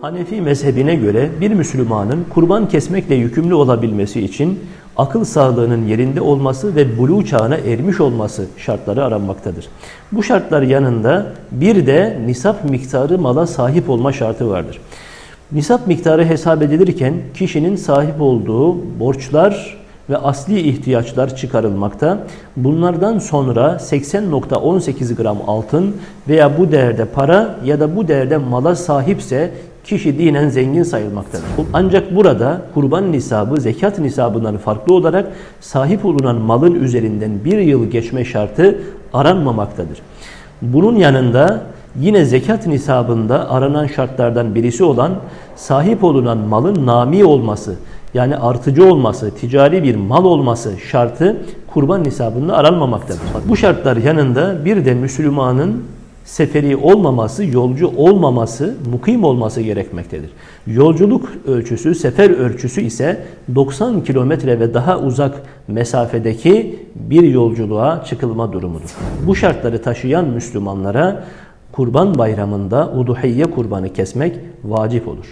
Hanefi mezhebine göre bir Müslümanın kurban kesmekle yükümlü olabilmesi için akıl sağlığının yerinde olması ve buluğ çağına ermiş olması şartları aranmaktadır. Bu şartlar yanında bir de nisap miktarı mala sahip olma şartı vardır. Nisap miktarı hesap edilirken kişinin sahip olduğu borçlar ve asli ihtiyaçlar çıkarılmakta. Bunlardan sonra 80.18 gram altın veya bu değerde para ya da bu değerde mala sahipse kişi dinen zengin sayılmaktadır. Ancak burada kurban nisabı zekat nisabından farklı olarak sahip olunan malın üzerinden bir yıl geçme şartı aranmamaktadır. Bunun yanında yine zekat nisabında aranan şartlardan birisi olan sahip olunan malın nami olması yani artıcı olması, ticari bir mal olması şartı kurban nisabında aranmamaktadır. Bu şartlar yanında bir de Müslümanın seferi olmaması, yolcu olmaması, mukim olması gerekmektedir. Yolculuk ölçüsü, sefer ölçüsü ise 90 kilometre ve daha uzak mesafedeki bir yolculuğa çıkılma durumudur. Bu şartları taşıyan Müslümanlara Kurban Bayramı'nda uduhiyye kurbanı kesmek vacip olur.